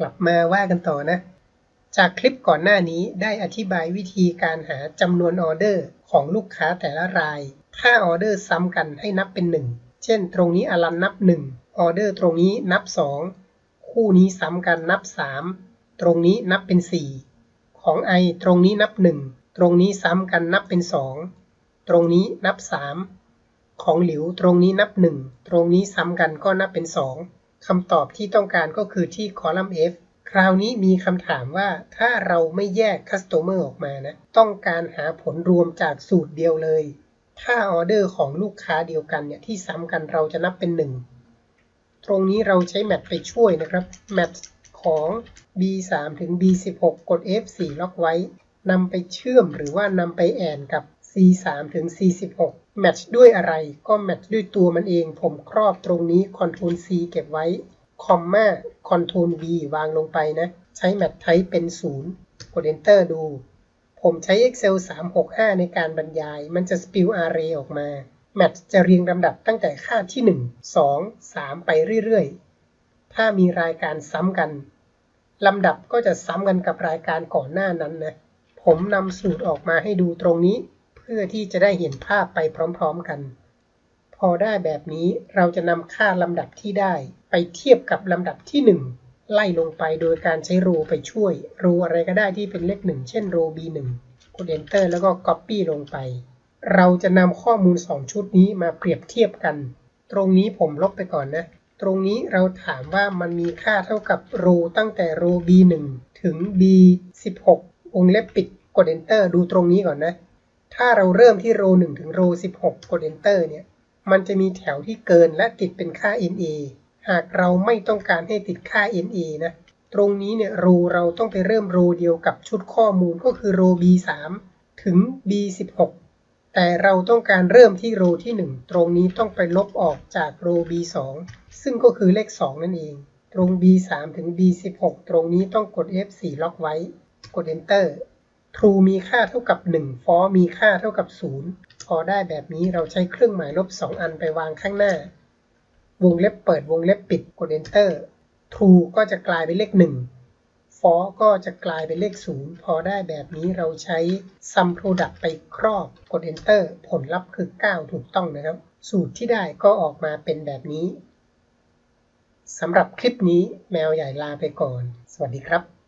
กลับมาว่ากันต่อนะ จากคลิปก่อนหน้านี้ได้อธิบายวิธีการหาจำนวนออเดอร์ของลูกค้าแต่ละราย ถ้าออเดอร์ซ้ำกันให้นับเป็น 1 เช่น ตรงนี้อลันนับ 1 ออเดอร์ตรงนี้นับ 2 คู่นี้ซ้ำกันนับ 3 ตรงนี้นับเป็น 4 ของไอตรงนี้นับ 1 ตรงนี้ซ้ำกันนับเป็น 2 ตรงนี้นับ 3 ของหลิวตรงนี้นับ 1 ตรงนี้ซ้ำกันก็นับเป็น 2 คำตอบที่ต้องการก็คือที่คอลัมน์ F คราวนี้มีคำถามว่าถ้าเราไม่แยก Customer ออกมานะ ต้องการหาผลรวมจากสูตรเดียวเลย ถ้าออเดอร์ของลูกค้าเดียวกันเนี่ยที่ซ้ำกันเราจะนับเป็น 1 ตรงนี้เราใช้แมทไปช่วยนะครับแมทของ B3 ถึง B16 กด F4 ล็อกไว้นำไปเชื่อมหรือว่านำไปแอนกับ C3 ถึง C16 แมทช์ด้วยอะไร ก็แมทช์ด้วยตัวมันเอง ผมครอบตรงนี้ Ctrl C เก็บไว้ คอมมา Ctrl V วางลงไปนะ ใช้แมทไทป์เป็น 0 กด Enter ดู ผมใช้ Excel 365 ในการบรรยาย มันจะ spill array ออกมา แมทจะเรียงลำดับตั้งแต่ค่าที่ 1 2 3 ไปเรื่อยๆ ถ้ามีรายการซ้ำกันลำดับก็จะซ้ำกันกับรายการก่อนหน้านั้นนะ ผมนำสูตรออกมาให้ดูตรงนี้ พื่อที่จะได้เห็นภาพไปพร้อมๆกัน พอได้แบบนี้เราจะนำค่าลำดับที่ได้ ไปเทียบกับลำดับที่ 1 ไล่ลงไปโดยการใช้โรไปช่วยโรอะไรก็ได้ที่เป็นเลข 1 เช่นโร B1 กด Enter แล้วก็ Copy ลงไป เราจะนำข้อมูล 2 ชุดนี้มาเปรียบเทียบกัน ตรงนี้ผมลบไปก่อนนะ ตรงนี้เราถามว่ามันมีค่าเท่ากับโรตั้งแต่โร B1 ถึง B16 วงเล็บปิดกด Enter ดูตรงนี้ก่อนนะ ถ้าเราเริ่มที่โร1ถึงโร16กด Enter เนี่ย มันจะมีแถวที่เกินและติดเป็นค่า NA หากเราไม่ต้องการให้ติดค่า NA นะ ตรงนี้เนี่ยโรเราต้องไปเริ่มโรเดียวกับชุดข้อมูลก็คือโร B3 ถึง B16 แต่เราต้องการเริ่มที่โรที่ 1 ตรงนี้ต้องไปลบออกจากโร B2 ซึ่งก็คือเลข 2 นั่นเอง ตรง B3 ถึง B16 ตรงนี้ต้องกด F4 ล็อกไว้ กด Enter true มีค่าเท่ากับ 1 false มีค่าเท่ากับ 0 พอได้แบบนี้เราใช้เครื่องหมายลบ 2 อันไปวางข้างหน้า วงเล็บเปิดวงเล็บปิดกด Enter true ก็จะกลายเป็นเลข 1 false ก็จะกลายเป็นเลข 0 พอได้แบบนี้เราใช้ sum product ไปครอบกด Enter ผลลัพธ์คือ 9 ถูกต้องนะครับ สูตรที่ได้ก็ออกมาเป็นแบบนี้สำหรับคลิปนี้แมวใหญ่ลาไปก่อน สวัสดีครับ